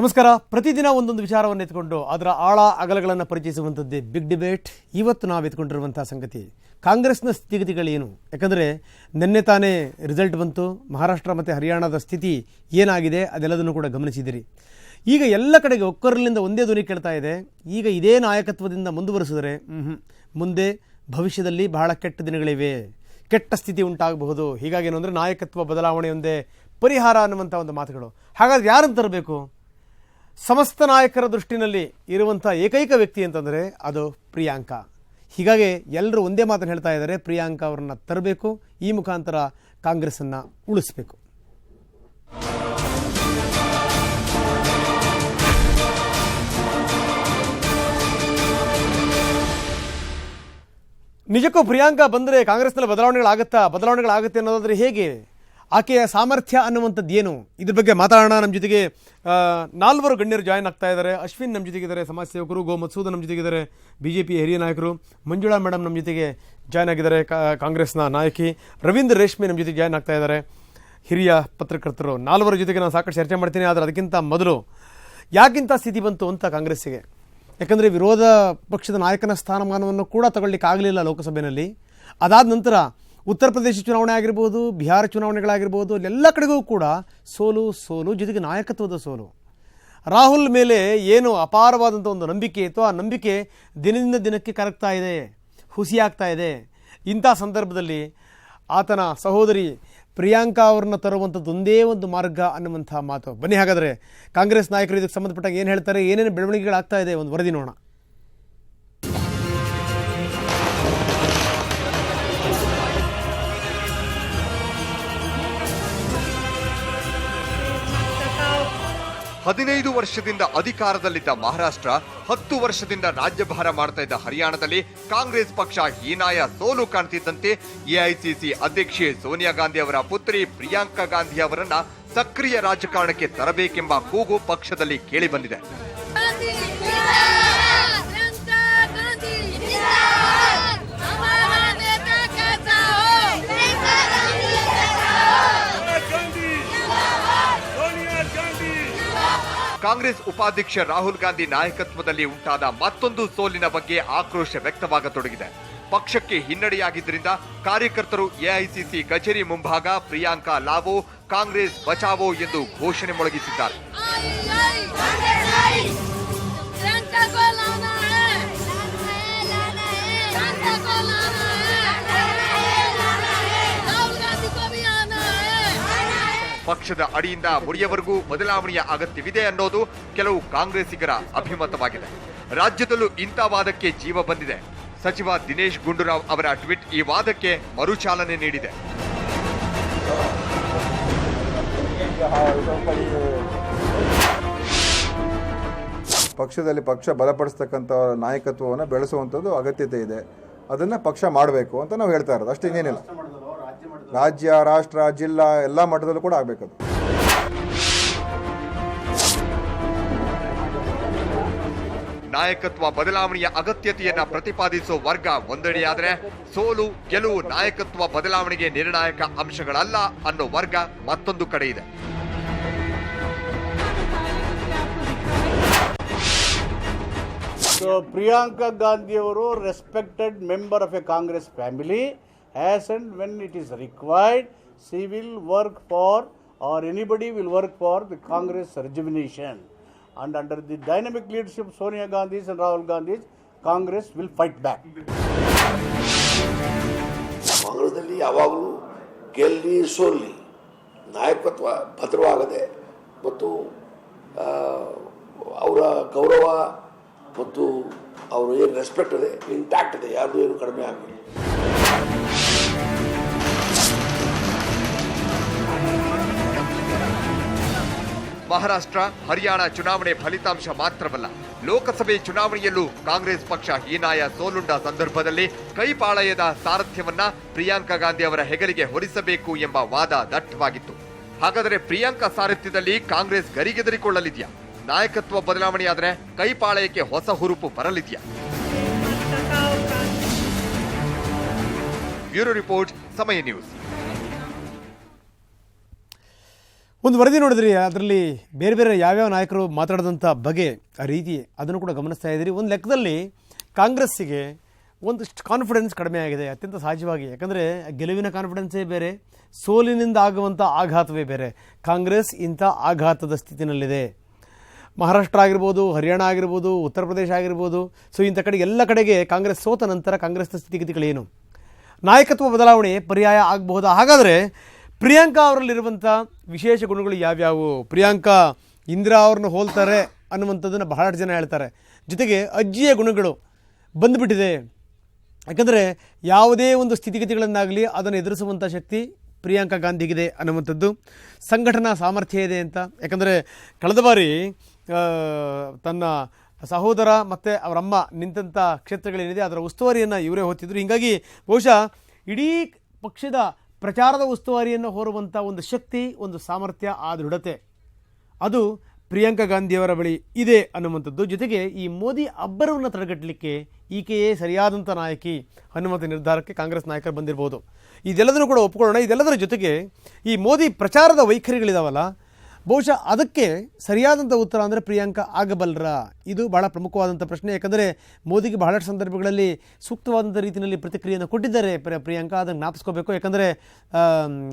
ನಮಸ್ಕಾರ. ಪ್ರತಿದಿನ ಒಂದೊಂದು ವಿಚಾರವನ್ನು ಎತ್ಕೊಂಡು ಅದರ ಆಳ ಅಗಲಗಳನ್ನು ಪರಿಚಯಿಸುವಂಥದ್ದೇ ಬಿಗ್ ಡಿಬೇಟ್ ಇವತ್ತು ನಾವು ಎತ್ಕೊಂಡಿರುವಂಥ ಸಂಗತಿ ಕಾಂಗ್ರೆಸ್ನ ಸ್ಥಿತಿಗತಿಗಳೇನು ಯಾಕಂದರೆ ನಿನ್ನೆ ತಾನೇ ರಿಸಲ್ಟ್ ಬಂತು. ಮಹಾರಾಷ್ಟ್ರ ಮತ್ತು ಹರಿಯಾಣದ ಸ್ಥಿತಿ ಏನಾಗಿದೆ ಅದೆಲ್ಲದನ್ನು ಕೂಡ ಗಮನಿಸಿದಿರಿ. ಈಗ ಎಲ್ಲ ಕಡೆಗೆ ಒಕ್ಕರಲಿಂದ ಒಂದೇ ಧ್ವನಿ ಕೇಳ್ತಾ ಇದೆ. ಈಗ ಇದೇ ನಾಯಕತ್ವದಿಂದ ಮುಂದುವರಿಸಿದರೆ ಮುಂದೆ ಭವಿಷ್ಯದಲ್ಲಿ ಬಹಳ ಕೆಟ್ಟ ದಿನಗಳಿವೆ. ಕೆಟ್ಟ ಸ್ಥಿತಿ ಉಂಟಾಗಬಹುದು. ಹೀಗಾಗಿ ಏನು ಅಂದರೆ ನಾಯಕತ್ವ ಬದಲಾವಣೆಯೊಂದೇ ಪರಿಹಾರ ಅನ್ನುವಂಥ ಒಂದು ಮಾತುಗಳು. ಹಾಗಾದ್ರೆ ಯಾರನ್ನು ತರಬೇಕು? ಸಮಸ್ತ ನಾಯಕರ ದೃಷ್ಟಿನಲ್ಲಿ ಇರುವಂಥ ಏಕೈಕ ವ್ಯಕ್ತಿ ಅಂತಂದರೆ ಅದು ಪ್ರಿಯಾಂಕಾ. ಹೀಗಾಗಿ ಎಲ್ಲರೂ ಒಂದೇ ಮಾತನ್ನು ಹೇಳ್ತಾ ಇದ್ದಾರೆ, ಪ್ರಿಯಾಂಕಾ ಅವರನ್ನು ತರಬೇಕು, ಈ ಮುಖಾಂತರ ಕಾಂಗ್ರೆಸ್ಸನ್ನು ಉಳಿಸಬೇಕು. ನಿಜಕ್ಕೂ ಪ್ರಿಯಾಂಕಾ ಬಂದರೆ ಕಾಂಗ್ರೆಸ್ನಲ್ಲಿ ಬದಲಾವಣೆಗಳಾಗುತ್ತಾ, ಬದಲಾವಣೆಗಳಾಗುತ್ತೆ ಅನ್ನೋದಾದರೆ ಹೇಗೆ? ಆಕೆಯ ಸಾಮರ್ಥ್ಯ ಅನ್ನುವಂಥದ್ದು ಏನು ಇದ್ರ ಬಗ್ಗೆ ಮಾತಾಡೋಣ. ನಮ್ಮ ಜೊತೆಗೆ ನಾಲ್ವರು ಗಣ್ಯರು ಜಾಯ್ನ್ ಆಗ್ತಾ ಇದ್ದಾರೆ. ಅಶ್ವಿನ್ ನಮ್ಮ ಜೊತೆಗಿದ್ದಾರೆ, ಸಮಾಜ ಸೇವಕರು ಗೋ ನಮ್ಮ ಜೊತೆಗಿದ್ದಾರೆ ಬಿ ಜೆ ಪಿ ಹಿರಿಯ ನಾಯಕರು. ಮಂಜುಳಾ ಮೇಡಮ್ ನಮ್ಮ ಜೊತೆಗೆ ಜಾಯ್ನ್ ಆಗಿದ್ದಾರೆ ಕಾಂಗ್ರೆಸ್ನ ನಾಯಕಿ. ರವೀಂದ್ರ ರೇಷ್ಮೆ ನಮ್ಮ ಜೊತೆಗೆ ಜಾಯ್ನ್ ಆಗ್ತಾ ಇದ್ದಾರೆ. ಹಿರಿಯ ಪತ್ರಕರ್ತರು. ನಾಲ್ವರ ಜೊತೆಗೆ ನಾನು ಸಾಕಷ್ಟು ಚರ್ಚೆ ಮಾಡ್ತೀನಿ, ಆದರೆ ಅದಕ್ಕಿಂತ ಮೊದಲು ಯಾಕಿಂತ ಸ್ಥಿತಿ ಬಂತು ಅಂತ ಕಾಂಗ್ರೆಸ್ಸಿಗೆ? ಯಾಕಂದರೆ ವಿರೋಧ ಪಕ್ಷದ ನಾಯಕನ ಸ್ಥಾನಮಾನವನ್ನು ಕೂಡ ತಗೊಳ್ಳಿಕ್ಕಾಗಲಿಲ್ಲ ಲೋಕಸಭೆಯಲ್ಲಿ ಅದಾದ ನಂತರ ಉತ್ತರ ಪ್ರದೇಶ ಚುನಾವಣೆ ಆಗಿರ್ಬೋದು, ಬಿಹಾರ ಚುನಾವಣೆಗಳಾಗಿರ್ಬೋದು ಎಲ್ಲ ಕಡೆಗೂ ಕೂಡ ಸೋಲು ಸೋಲು, ಜೊತೆಗೆ ನಾಯಕತ್ವದ ಸೋಲು. ರಾಹುಲ್ ಮೇಲೆ ಏನು ಅಪಾರವಾದಂಥ ಒಂದು ನಂಬಿಕೆ ಇತ್ತು, ಆ ನಂಬಿಕೆ ದಿನದಿಂದ ದಿನಕ್ಕೆ ಕರಗ್ತಾ ಇದೆ ಹುಸಿಯಾಗ್ತಾ ಇದೆ. ಇಂಥ ಸಂದರ್ಭದಲ್ಲಿ ಆತನ ಸಹೋದರಿ ಪ್ರಿಯಾಂಕಾ ಅವರನ್ನ ತರುವಂಥದ್ದು ಒಂದೇ ಒಂದು ಮಾರ್ಗ ಅನ್ನುವಂಥ ಮಾತು. ಬನ್ನಿ ಹಾಗಾದರೆ ಕಾಂಗ್ರೆಸ್ ನಾಯಕರು ಇದಕ್ಕೆ ಸಂಬಂಧಪಟ್ಟಾಗ ಏನು ಹೇಳ್ತಾರೆ, ಏನೇನು ಬೆಳವಣಿಗೆಗಳಾಗ್ತಾ ಇದೆ ಒಂದು ವರದಿ ನೋಡೋಣ. ಹದಿನೈದು ವರ್ಷದಿಂದ ಅಧಿಕಾರದಲ್ಲಿದ್ದ ಮಹಾರಾಷ್ಟ್ರ, ಹತ್ತು ವರ್ಷದಿಂದ ರಾಜ್ಯಭಾರ ಮಾಡ್ತಾ ಇದ್ದ ಹರಿಯಾಣದಲ್ಲಿ ಕಾಂಗ್ರೆಸ್ ಪಕ್ಷ ಹೀನಾಯ ಸೋಲು ಕಾಣ್ತಿದ್ದಂತೆ ಎಐಸಿಸಿ ಅಧ್ಯಕ್ಷೆ ಸೋನಿಯಾ ಗಾಂಧಿ ಅವರ ಪುತ್ರಿ ಪ್ರಿಯಾಂಕಾ ಗಾಂಧಿ ಅವರನ್ನ ಸಕ್ರಿಯ ರಾಜಕಾರಣಕ್ಕೆ ತರಬೇಕೆಂಬ ಕೂಗು ಪಕ್ಷದಲ್ಲಿ ಕೇಳಿಬಂದಿದೆ ಕಾಂಗ್ರೆಸ್ ಉಪಾಧ್ಯಕ್ಷ ರಾಹುಲ್ ಗಾಂಧಿ ನಾಯಕತ್ವದಲ್ಲಿ ಉಂಟಾದ ಮತ್ತೊಂದು ಸೋಲಿನ ಬಗ್ಗೆ ಆಕ್ರೋಶ ವ್ಯಕ್ತವಾಗತೊಡಗಿದೆ. ಪಕ್ಷಕ್ಕೆ ಹಿನ್ನಡೆಯಾಗಿದ್ದರಿಂದ ಕಾರ್ಯಕರ್ತರು ಎಐಸಿಸಿ ಕಚೇರಿ ಮುಂಭಾಗ ಪ್ರಿಯಾಂಕಾ ಲಾವೋ, ಕಾಂಗ್ರೆಸ್ ಬಚಾವೋ ಎಂದು ಘೋಷಣೆ ಮೊಳಗಿಸಿದ್ದಾರೆ. ಪಕ್ಷದ ಅಡಿಯಿಂದ ಮುರಿಯವರೆಗೂ ಬದಲಾವಣೆಯ ಅಗತ್ಯವಿದೆ ಅನ್ನೋದು ಕೆಲವು ಕಾಂಗ್ರೆಸ್ಸಿಗರ ಅಭಿಮತವಾಗಿದೆ. ರಾಜ್ಯದಲ್ಲೂ ಇಂಥ ವಾದಕ್ಕೆ ಜೀವ ಬಂದಿದೆ. ಸಚಿವ ದಿನೇಶ್ ಗುಂಡೂರಾವ್ ಅವರ ಟ್ವೀಟ್ ಈ ವಾದಕ್ಕೆ ಮರುಚಾಲನೆ ನೀಡಿದೆ. ಪಕ್ಷದಲ್ಲಿ ಪಕ್ಷ ಬಲಪಡಿಸ್ತಕ್ಕಂಥ ನಾಯಕತ್ವವನ್ನು ಬೆಳೆಸುವಂಥದ್ದು ಅಗತ್ಯತೆ ಇದೆ. ಅದನ್ನು ಪಕ್ಷ ಮಾಡಬೇಕು ಅಂತ ನಾವು ಹೇಳ್ತಾ ಇರೋದು. ಅಷ್ಟೇ ಇನ್ನೇನಿಲ್ಲ. ರಾಜ್ಯ ರಾಷ್ಟ್ರ ಜಿಲ್ಲಾ ಎಲ್ಲ ಮಟ್ಟದಲ್ಲೂ ಕೂಡ ಆಗಬೇಕದು. ನಾಯಕತ್ವ ಬದಲಾವಣೆಯ ಅಗತ್ಯತೆಯನ್ನ ಪ್ರತಿಪಾದಿಸುವ ವರ್ಗ ಒಂದೆಡೆಯಾದರೆ ಸೋಲು ಗೆಲುವು ನಾಯಕತ್ವ ಬದಲಾವಣೆಗೆ ನಿರ್ಣಾಯಕ ಅಂಶಗಳಲ್ಲ ಅನ್ನೋ ವರ್ಗ ಮತ್ತೊಂದು ಕಡೆ ಇದೆ. ಸೊ ಪ್ರಿಯಾಂಕಾ ಗಾಂಧಿಯವರು ಅವರು of a Congress family family. As and when it is required she will work for or anybody will work for the Congress rejuvenation and under the dynamic leadership of Sonia Gandhi's and Rahul Gandhi's Congress will fight back. ಕಾಂಗ್ರೆಸ್ನಲ್ಲಿ ಯಾವಾಗಲೂ ಗೆಲ್ಲಿ ಸೋಲ್ಲಿ ನಾಯಕತ್ವ ಭದ್ರವಾಗದೆ ಮತ್ತು ಅವರ ಗೌರವ ಮತ್ತು ಅವರು ಏನು respect ಇದೆ ಇಂಟ್ಯಾಕ್ಟ್ ಇದೆ ಯಾರ್ದು ಏನು ಕಡಿಮೆ ಆಗಲಿ ಮಹಾರಾಷ್ಟ್ರ, ಹರಿಯಾಣ ಚುನಾವಣೆ ಫಲಿತಾಂಶ ಮಾತ್ರವಲ್ಲ, ಲೋಕಸಭೆ ಚುನಾವಣೆಯಲ್ಲೂ ಕಾಂಗ್ರೆಸ್ ಪಕ್ಷ ಹೀನಾಯ ಸೋಲುಂಡ ಸಂದರ್ಭದಲ್ಲಿ ಕೈಪಾಳಯದ ಸಾರಥ್ಯವನ್ನ ಪ್ರಿಯಾಂಕಾ ಗಾಂಧಿ ಅವರ ಹೆಗಲಿಗೆ ಹೊರಿಸಬೇಕು ಎಂಬ ವಾದ ದಟ್ಟವಾಗಿತ್ತು. ಹಾಗಾದರೆ ಪ್ರಿಯಾಂಕಾ ಸಾರಥ್ಯದಲ್ಲಿ ಕಾಂಗ್ರೆಸ್ ಗರಿಗೆದರಿಕೊಳ್ಳಲಿದೆಯಾ? ನಾಯಕತ್ವ ಬದಲಾವಣೆಯಾದರೆ ಕೈಪಾಳಯಕ್ಕೆ ಹೊಸ ಹುರುಪು ಬರಲಿದೆಯಾ? Bureau report, Samaya news. ಒಂದು ವರದಿ ನೋಡಿದ್ರಿ, ಅದರಲ್ಲಿ ಬೇರೆ ಬೇರೆ ಯಾವ್ಯಾವ ನಾಯಕರು ಮಾತಾಡಿದಂಥ ಬಗೆ ಆ ರೀತಿ ಅದನ್ನು ಕೂಡ ಗಮನಿಸ್ತಾ ಇದ್ದೀರಿ. ಒಂದು ಲೆಕ್ಕದಲ್ಲಿ ಕಾಂಗ್ರೆಸ್ಸಿಗೆ ಒಂದಷ್ಟು ಕಾನ್ಫಿಡೆನ್ಸ್ ಕಡಿಮೆ ಆಗಿದೆ, ಅತ್ಯಂತ ಸಹಜವಾಗಿ. ಯಾಕಂದರೆ ಗೆಲುವಿನ ಕಾನ್ಫಿಡೆನ್ಸೇ ಬೇರೆ, ಸೋಲಿನಿಂದ ಆಗುವಂಥ ಆಘಾತವೇ ಬೇರೆ. ಕಾಂಗ್ರೆಸ್ ಇಂಥ ಆಘಾತದ ಸ್ಥಿತಿನಲ್ಲಿದೆ. ಮಹಾರಾಷ್ಟ್ರ ಆಗಿರ್ಬೋದು, ಹರಿಯಾಣ ಆಗಿರ್ಬೋದು, ಉತ್ತರ ಪ್ರದೇಶ ಆಗಿರ್ಬೋದು, ಸೊ ಇಂಥ ಕಡೆ, ಎಲ್ಲ ಕಡೆಗೆ ಕಾಂಗ್ರೆಸ್ ಸೋತ ನಂತರ ಕಾಂಗ್ರೆಸ್ನ ಸ್ಥಿತಿಗತಿಗಳೇನು? ನಾಯಕತ್ವ ಬದಲಾವಣೆ ಪರ್ಯಾಯ ಆಗಬಹುದು? ಹಾಗಾದರೆ ಪ್ರಿಯಾಂಕಾ ಅವರಲ್ಲಿರುವಂಥ ವಿಶೇಷ ಗುಣಗಳು ಯಾವ್ಯಾವು? ಪ್ರಿಯಾಂಕಾ, ಇಂದಿರಾ ಅವ್ರನ್ನ ಹೋಲ್ತಾರೆ ಅನ್ನುವಂಥದ್ದನ್ನು ಬಹಳಷ್ಟು ಜನ ಹೇಳ್ತಾರೆ. ಜೊತೆಗೆ ಅಜ್ಜಿಯ ಗುಣಗಳು ಬಂದುಬಿಟ್ಟಿದೆ. ಯಾಕಂದರೆ ಯಾವುದೇ ಒಂದು ಸ್ಥಿತಿಗತಿಗಳನ್ನಾಗಲಿ ಅದನ್ನು ಎದುರಿಸುವಂಥ ಶಕ್ತಿ ಪ್ರಿಯಾಂಕಾ ಗಾಂಧಿಗಿದೆ ಅನ್ನುವಂಥದ್ದು ಸಂಘಟನಾ ಸಾಮರ್ಥ್ಯ ಇದೆ ಅಂತ. ಯಾಕಂದರೆ ಕಳೆದ ಬಾರಿ ತನ್ನ ಸಹೋದರ ಮತ್ತು ಅವರಮ್ಮ ನಿಂತಂಥ ಕ್ಷೇತ್ರಗಳೇನಿದೆ, ಅದರ ಉಸ್ತುವಾರಿಯನ್ನು ಇವರೇ ಹೊತ್ತಿದ್ರು. ಹೀಗಾಗಿ ಬಹುಶಃ ಇಡೀ ಪಕ್ಷದ ಪ್ರಚಾರದ ಉಸ್ತುವಾರಿಯನ್ನು ಹೊರುವಂಥ ಒಂದು ಶಕ್ತಿ, ಒಂದು ಸಾಮರ್ಥ್ಯ ಆ ದೃಢತೆ ಅದು ಪ್ರಿಯಾಂಕಾ ಗಾಂಧಿಯವರ ಬಳಿ ಇದೆ ಅನ್ನುವಂಥದ್ದು. ಜೊತೆಗೆ ಈ ಮೋದಿ ಅಬ್ಬರವನ್ನು ತಡೆಗಟ್ಟಲಿಕ್ಕೆ ಈಕೆಯೇ ಸರಿಯಾದಂಥ ನಾಯಕಿ ಅನ್ನುವಂಥ ನಿರ್ಧಾರಕ್ಕೆ ಕಾಂಗ್ರೆಸ್ ನಾಯಕರು ಬಂದಿರ್ಬೋದು. ಇದೆಲ್ಲದನ್ನು ಕೂಡ ಒಪ್ಕೊಳ್ಳೋಣ. ಇದೆಲ್ಲದರ ಜೊತೆಗೆ ಈ ಮೋದಿ ಪ್ರಚಾರದ ವೈಖರಿಗಳಿದಾವಲ್ಲ ಬಹುಶಃ ಅದಕ್ಕೆ ಸರಿಯಾದಂಥ ಉತ್ತರ ಅಂದರೆ ಪ್ರಿಯಾಂಕಾ ಆಗಬಲ್ಲರ? ಇದು ಬಹಳ ಪ್ರಮುಖವಾದಂಥ ಪ್ರಶ್ನೆ. ಯಾಕಂದರೆ ಮೋದಿಗೆ ಬಹಳಷ್ಟು ಸಂದರ್ಭಗಳಲ್ಲಿ ಸೂಕ್ತವಾದಂಥ ರೀತಿಯಲ್ಲಿ ಪ್ರತಿಕ್ರಿಯೆಯನ್ನು ಕೊಟ್ಟಿದ್ದಾರೆ ಪ್ರ- ಪ್ರಿಯಾಂಕಾ. ಅದನ್ನು ಜ್ಞಾಪಿಸ್ಕೋಬೇಕು. ಯಾಕಂದರೆ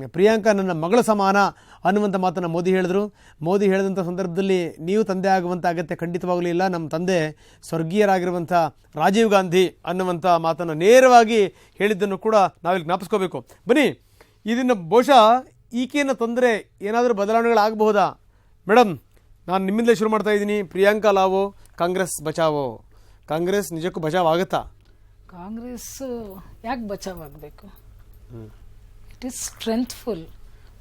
ಪ್ರಿಯಾಂಕಾ ನನ್ನ ಮಗಳ ಸಮಾನ ಅನ್ನುವಂಥ ಮಾತನ್ನು ಮೋದಿ ಹೇಳಿದರು. ಮೋದಿ ಹೇಳಿದಂಥ ಸಂದರ್ಭದಲ್ಲಿ ನೀವು ತಂದೆ ಆಗುವಂಥ ಅಗತ್ಯ ಖಂಡಿತವಾಗಲೂ ಇಲ್ಲ. ನಮ್ಮ ತಂದೆ ಸ್ವರ್ಗೀಯರಾಗಿರುವಂಥ ರಾಜೀವ್ ಗಾಂಧಿ ಅನ್ನುವಂಥ ಮಾತನ್ನು ನೇರವಾಗಿ ಹೇಳಿದ್ದನ್ನು ಕೂಡ ನಾವಿಲ್ಲಿ ಜ್ಞಾಪಿಸ್ಕೋಬೇಕು. ಬನ್ನಿ, ಇದನ್ನು ಬಹುಶಃ ಈಕೆಯನ್ನು ತೊಂದರೆ ಏನಾದರೂ ಬದಲಾವಣೆಗಳಾಗಬಹುದಾ? ಮೇಡಮ್ ನಾನು ನಿಮ್ಮಿಂದಲೇ ಶುರು ಮಾಡ್ತಾ ಇದ್ದೀನಿ. ಪ್ರಿಯಾಂಕಾ ಲಾವೋ ಕಾಂಗ್ರೆಸ್ ಬಚಾವೋ. ಕಾಂಗ್ರೆಸ್ ನಿಜಕ್ಕೂ ಬಚಾವ್ ಆಗುತ್ತಾ ಕಾಂಗ್ರೆಸ್ ಯಾಕೆ ಬಚಾವ್ ಆಗಬೇಕು ಇಟ್ ಈಸ್ ಸ್ಟ್ರೆಂತ್ಫುಲ್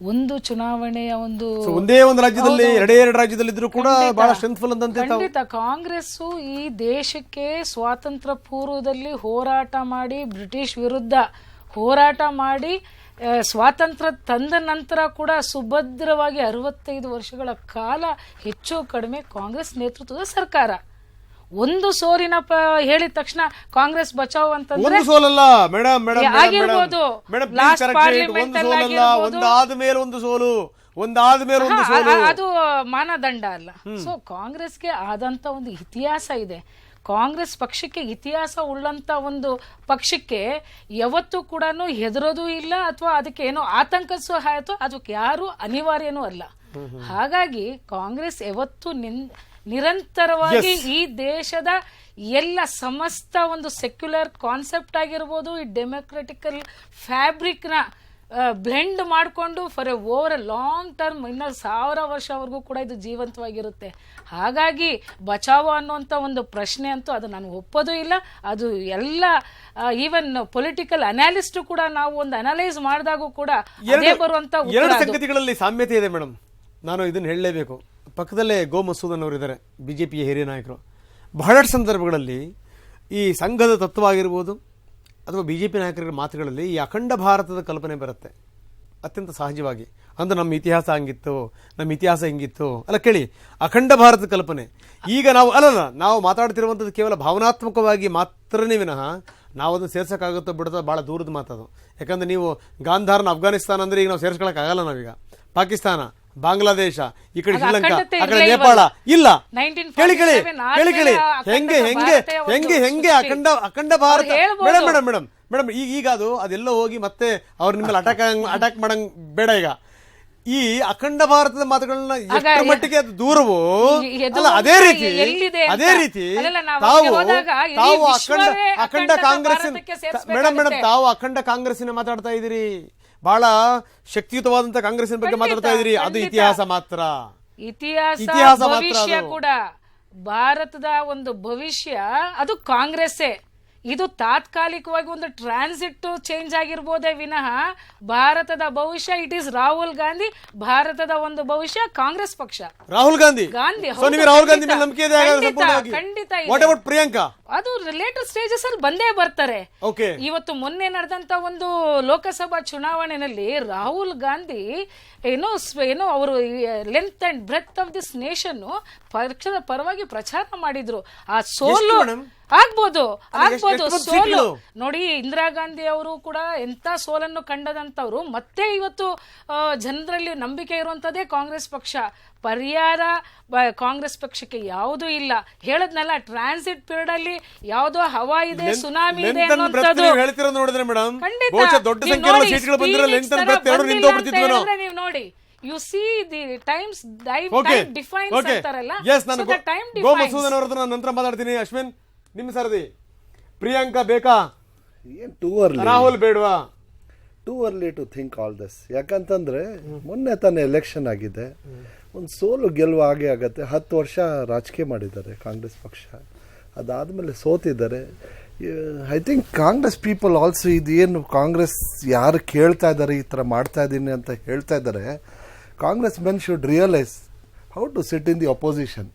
ಒಂದು ಚುನಾವಣೆಯ ಒಂದು ಒಂದೇ ಒಂದು ರಾಜ್ಯದಲ್ಲಿ ಎರಡೇ ಎರಡು ರಾಜ್ಯದಲ್ಲಿದ್ದರೂ ಕೂಡ ಬಹಳ ಸ್ಟ್ರೆಂತ್ಫುಲ್ ಅಂತ ತಾವು ಖಂಡಿತ. ಕಾಂಗ್ರೆಸ್ ಈ ದೇಶಕ್ಕೆ ಸ್ವಾತಂತ್ರ್ಯ ಪೂರ್ವದಲ್ಲಿ ಹೋರಾಟ ಮಾಡಿ ಬ್ರಿಟಿಷ್ ವಿರುದ್ಧ ಹೋರಾಟ ಮಾಡಿ ಸ್ವಾತಂತ್ರ್ಯ ತಂದ ನಂತರ ಕೂಡ ಸುಭದ್ರವಾಗಿ ಅರವತ್ತೈದು ವರ್ಷಗಳ ಕಾಲ ಹೆಚ್ಚು ಕಡಿಮೆ ಕಾಂಗ್ರೆಸ್ ನೇತೃತ್ವದ ಸರ್ಕಾರ. ಒಂದು ಸೋರಿನ ಪ ಹೇಳಿದ ತಕ್ಷಣ ಕಾಂಗ್ರೆಸ್ ಬಚಾವ್ ಅಂತಂದ್ರೆ ಸೋಲಲ್ಲ ಮೇಡಮ್ ಮೇಡಮ್ ಏ, ಆಗಿರ್ಬೋದು. ಒಂದು ಸೋಲಲ್ಲ ಒಂದಾದ ಮೇಲೆ ಒಂದು ಸೋಲು ಒಂದಾದ ಮೇಲೆ ಒಂದು ಸೋಲು. ಅದು ಮಾನದಂಡ ಅಲ್ಲ. ಸೊ ಕಾಂಗ್ರೆಸ್ಗೆ ಆದಂತ ಒಂದು ಇತಿಹಾಸ ಇದೆ. ಕಾಂಗ್ರೆಸ್ ಪಕ್ಷಕ್ಕೆ ಇತಿಹಾಸ ಉಳ್ಳಂತ ಒಂದು ಪಕ್ಷಕ್ಕೆ ಯಾವತ್ತೂ ಕೂಡ ಹೆದರೋದು ಇಲ್ಲ ಅಥವಾ ಅದಕ್ಕೆ ಏನೋ ಆತಂಕ ಸಹ ಆಯಿತು ಅದಕ್ಕೆ ಯಾರು ಅನಿವಾರ್ಯನೂ ಅಲ್ಲ. ಹಾಗಾಗಿ ಕಾಂಗ್ರೆಸ್ ಯಾವತ್ತೂ ನಿನ್ ನಿರಂತರವಾಗಿ ಈ ದೇಶದ ಎಲ್ಲ ಸಮಸ್ತ ಒಂದು ಸೆಕ್ಯುಲರ್ ಕಾನ್ಸೆಪ್ಟ್ ಆಗಿರ್ಬೋದು ಈ ಡೆಮೊಕ್ರೆಟಿಕಲ್ ಫ್ಯಾಬ್ರಿಕ್ನ ಬ್ಲೆಂಡ್ ಮಾಡಿಕೊಂಡು for a over a long term ಇನ್ನು ಸಾವಿರ ವರ್ಷವರೆಗೂ ಕೂಡ ಇದು ಜೀವಂತವಾಗಿರುತ್ತೆ. ಹಾಗಾಗಿ ಬಚಾವೋ ಅನ್ನುವಂಥ ಒಂದು ಪ್ರಶ್ನೆ ಅಂತೂ ಅದು ನಾನು ಒಪ್ಪೋದೂ ಇಲ್ಲ. ಅದು ಎಲ್ಲ ಈವನ್ ಪೊಲಿಟಿಕಲ್ ಅನಾಲಿಸ್ಟ್ ಕೂಡ ನಾವು ಒಂದು ಅನಲೈಸ್ ಮಾಡಿದಾಗೂ ಕೂಡ ಅದೇ ಬರುವಂತ ಎರಡು. ಸಂಗತಿಗಳಲ್ಲಿ ಸಾಮ್ಯತೆ ಇದೆ ಮೇಡಮ್ ನಾನು ಇದನ್ನು ಹೇಳಲೇಬೇಕು. ಪಕ್ಕದಲ್ಲೇ ಗೋ ಮಸೂದನ್ ಅವರು ಇದ್ದಾರೆ ಬಿ ಜೆ ಪಿಯ ಹಿರಿಯ ನಾಯಕರು. ಬಹಳಷ್ಟು ಸಂದರ್ಭಗಳಲ್ಲಿ ಈ ಸಂಘದ ತತ್ವ ಆಗಿರ್ಬೋದು ಅಥವಾ ಬಿ ಜೆ ಪಿ ನಾಯಕರ ಮಾತುಗಳಲ್ಲಿ ಈ ಅಖಂಡ ಭಾರತದ ಕಲ್ಪನೆ ಬರುತ್ತೆ. ಅತ್ಯಂತ ಸಹಜವಾಗಿ. ಅಂದ್ರೆ ನಮ್ಮ ಇತಿಹಾಸ ಹಂಗಿತ್ತು, ನಮ್ಮ ಇತಿಹಾಸ ಹಿಂಗಿತ್ತು. ಅಲ್ಲ, ಕೇಳಿ, ಅಖಂಡ ಭಾರತದ ಕಲ್ಪನೆ. ಈಗ ನಾವು ಅಲ್ಲಲ್ಲ ನಾವು ಮಾತಾಡ್ತಿರುವಂಥದ್ದು ಕೇವಲ ಭಾವನಾತ್ಮಕವಾಗಿ ಮಾತ್ರನೇ ವಿನಃ ನಾವು ಅದನ್ನು ಸೇರ್ಸೋಕ್ಕಾಗುತ್ತೋ ಬಿಡುತ್ತೋ ಭಾಳ ದೂರದ ಮಾತದು. ಯಾಕಂದ್ರೆ ನೀವು ಗಾಂಧಾರನ ಅಫ್ಘಾನಿಸ್ತಾನ ಅಂದರೆ ಈಗ ನಾವು ಸೇರ್ಸ್ಕೊಳಕ್ಕಾಗಲ್ಲ ನಾವೀಗ. ಪಾಕಿಸ್ತಾನ ಬಾಂಗ್ಲಾದೇಶ ಈ ಕಡೆ ಶ್ರೀಲಂಕಾ ಆ ಕಡೆ ನೇಪಾಳ. ಇಲ್ಲ. 1947 ಕೇಳಿ. ಕೇಳಿ ಕೇಳಿ. ಕೇಳಿ ಹೆಂಗೆ ಹೆಂಗೆ ಹೆಂಗೆ ಹೆಂಗೆ ಅಖಂಡ ಅಖಂಡ Bharata. Madam madam madam madam ಈಗ ಈಗ ಅದು ಅದೆಲ್ಲ ಹೋಗಿ ಮತ್ತೆ ಅವ್ರ ನಿಮ್ಮ ಅಟ್ಯಾಕ್ ಅಟ್ಯಾಕ್ ಮಾಡಂಗ್ ಬೇಡ ಈಗ. ಈ ಅಖಂಡ ಭಾರತದ ಮಾತುಗಳನ್ನ ಎಷ್ಟು ಮಟ್ಟಿಗೆ ಅದು ದೂರವು? ಅಲ್ಲ ಅದೇ ರೀತಿ ಅದೇ ರೀತಿ ತಾವು ತಾವು ಅಖಂಡ ಅಖಂಡ ಕಾಂಗ್ರೆಸ್ ಮೇಡಮ್ ಮೇಡಮ್ ತಾವು ಅಖಂಡ ಕಾಂಗ್ರೆಸ್ಸಿನ ಮಾತಾಡ್ತಾ ಇದ್ದೀರಿ. ಬಹಳ ಶಕ್ತಿಯುತವಾದಂತ ಕಾಂಗ್ರೆಸ್ ಬಗ್ಗೆ ಮಾತಾಡ್ತಾ ಇದ್ರಿ ಅದು ಇತಿಹಾಸ ಮಾತ್ರ. ಇತಿಹಾಸ ಇತಿಹಾಸ ಭವಿಷ್ಯ ಕೂಡ ಭಾರತದ ಒಂದು ಭವಿಷ್ಯ ಅದು ಕಾಂಗ್ರೆಸ್ಸೇ. ಇದು ತಾತ್ಕಾಲಿಕವಾಗಿ ಒಂದು ಟ್ರಾನ್ಸಿಟ್ ಚೇಂಜ್ ಆಗಿರ್ಬೋದೇ ವಿನಃ ಭಾರತದ ಭವಿಷ್ಯ ಇಟ್ ಈಸ್ ರಾಹುಲ್ ಗಾಂಧಿ ಭಾರತದ ಒಂದು ಭವಿಷ್ಯ ಕಾಂಗ್ರೆಸ್ ಪಕ್ಷ. ರಾಹುಲ್ ಗಾಂಧಿ? ಗಾಂಧಿ, ರಾಹುಲ್ ಗಾಂಧಿ ಖಂಡಿತ. ಪ್ರಿಯಾಂಕಾ ಅದು ಲೇಟರ್ ಸ್ಟೇಜಸ್ ಅಲ್ಲಿ ಬಂದೇ ಬರ್ತಾರೆ. ಇವತ್ತು ಮೊನ್ನೆ ನಡೆದಂತ ಒಂದು ಲೋಕಸಭಾ ಚುನಾವಣೆಯಲ್ಲಿ ರಾಹುಲ್ ಗಾಂಧಿ ಏನೋ ಏನೋ ಅವರು length and breadth of this nation ಪಕ್ಷದ ಪರವಾಗಿ ಪ್ರಚಾರ ಮಾಡಿದ್ರು. ಆ ಸೋಲು? ಆಗ್ಬೋದು ಆಗ್ಬೋದು ಸೋಲು. ನೋಡಿ ಇಂದಿರಾ ಗಾಂಧಿ ಅವರು ಕೂಡ ಎಂತ ಸೋಲನ್ನು ಕಂಡದಂತವ್ರು ಮತ್ತೆ ಇವತ್ತು ಜನರಲ್ಲಿ ನಂಬಿಕೆ ಇರುವಂತದೇ ಕಾಂಗ್ರೆಸ್ ಪಕ್ಷ. ಪರಿಹಾರ ಬ- ಕಾಂಗ್ರೆಸ್ ಪಕ್ಷಕ್ಕೆ ಯಾವುದೂ ಇಲ್ಲ. ಹೇಳದ್ನಲ್ಲ ಟ್ರಾನ್ಸಿಟ್ ಪೀರಿಯಡ್ ಅಲ್ಲಿ ಯಾವುದೋ ಹವಾ ಇದೆ ಸುನಾಮಿ ಇದೆ ನೀವು ಹೇಳ್ತಿರೋದು ನೋಡಿದ್ರೆ ಮೇಡಮ್ ಖಂಡಿತ. ದೊಡ್ಡ ನೀವು ಸಂಖ್ಯೆಯಲ್ಲಿ ನೋಡಿ, you see the Times okay defines ಅಂತಾರಲ್ಲ? So go. ಮಸೂದನ್ ಅವ್ರ ಹತ್ರ ನಂತರ ಮಾತಾಡ್ತೀನಿ. ಅಶ್ವಿನ್ ನಿಮ್ಮ ಸರದಿ. ಪ್ರಿಯಾಂಕಾ ಬೇಕಾ? ಏನು ಟೂ ಅರ್ಲಿ ರಾಹುಲ್ ಬೇಡವಾ? Too early to think all this ಯಾಕಂತಂದ್ರೆ ಮೊನ್ನೆ ತಾನೇ ಎಲೆಕ್ಷನ್ ಆಗಿದೆ. ಒಂದು ಸೋಲು ಗೆಲುವು ಹಾಗೆ ಆಗುತ್ತೆ. ಹತ್ತು ವರ್ಷ ರಾಜಕೀಯ ಮಾಡಿದ್ದಾರೆ ಕಾಂಗ್ರೆಸ್ ಪಕ್ಷ. ಅದಾದಮೇಲೆ ಸೋತಿದ್ದಾರೆ. I think Congress people also ಇದು ಏನು ಕಾಂಗ್ರೆಸ್ ಯಾರು ಕೇಳ್ತಾ ಇದ್ದಾರೆ ಈ ಥರ ಮಾಡ್ತಾ ಇದ್ದೀನಿ ಅಂತ ಹೇಳ್ತಾ ಇದ್ದಾರೆ. Congress men should realise how to sit in the opposition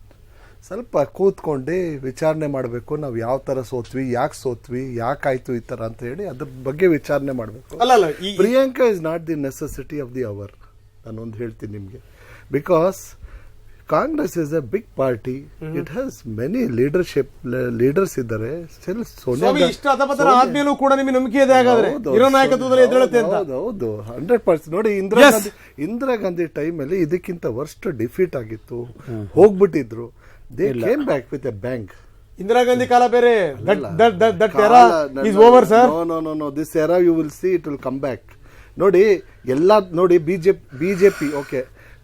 ಸ್ವಲ್ಪ ಕೂತ್ಕೊಂಡು ವಿಚಾರಣೆ ಮಾಡಬೇಕು. ನಾವು ಯಾವ ಥರ ಸೋತ್ವಿ ಯಾಕೆ ಸೋತ್ವಿ ಯಾಕಾಯಿತು ಈ ಥರ ಅಂತ ಹೇಳಿ ಅದ್ರ ಬಗ್ಗೆ ವಿಚಾರಣೆ ಮಾಡಬೇಕು. ಅಲ್ಲ ಅಲ್ಲ Priyanka is not the necessity of the hour ನಾನೊಂದು ಹೇಳ್ತೀನಿ ನಿಮಗೆ. Because Congress is a big party it has many leadership leaders ಇದ್ದಾರೆ. ಸ್ಟಿಲ್ ಸೋನಿಯಾ ಆದ್ಮೇಲೂ ಕೂಡ ನಿಮಗೆ ನಂಬಿಕೆ ಇದೆ ಹಾಗಾದ್ರೆ? ಹೌದು, ಇರೋ ನಾಯಕತ್ವದಲ್ಲಿ ಎದ್ದೇಳುತ್ತೆ ಅಂತ. ಹೌದು ಹೌದು. ಹಂಡ್ರೆಡ್ ಪರ್ಸೆಂಟ್ ನೋಡಿ ಇಂದಿರಾ ಗಾಂಧಿ ಇಂದಿರಾ ಗಾಂಧಿ ಟೈಮಲ್ಲಿ ಇದಕ್ಕಿಂತ ವರ್ಸ್ಟ್ ಡಿಫೀಟ್ ಆಗಿತ್ತು. ಹೋಗ್ಬಿಟ್ಟಿದ್ರು. They came back with a bang Indira Gandhi ಕಾಲ ಬೇರೆ. Is over sir no no no this era you will see it will come back ನೋಡಿ ಎಲ್ಲ ನೋಡಿ ಬಿಜೆಪಿ ಬಿಜೆಪಿ ಓಕೆ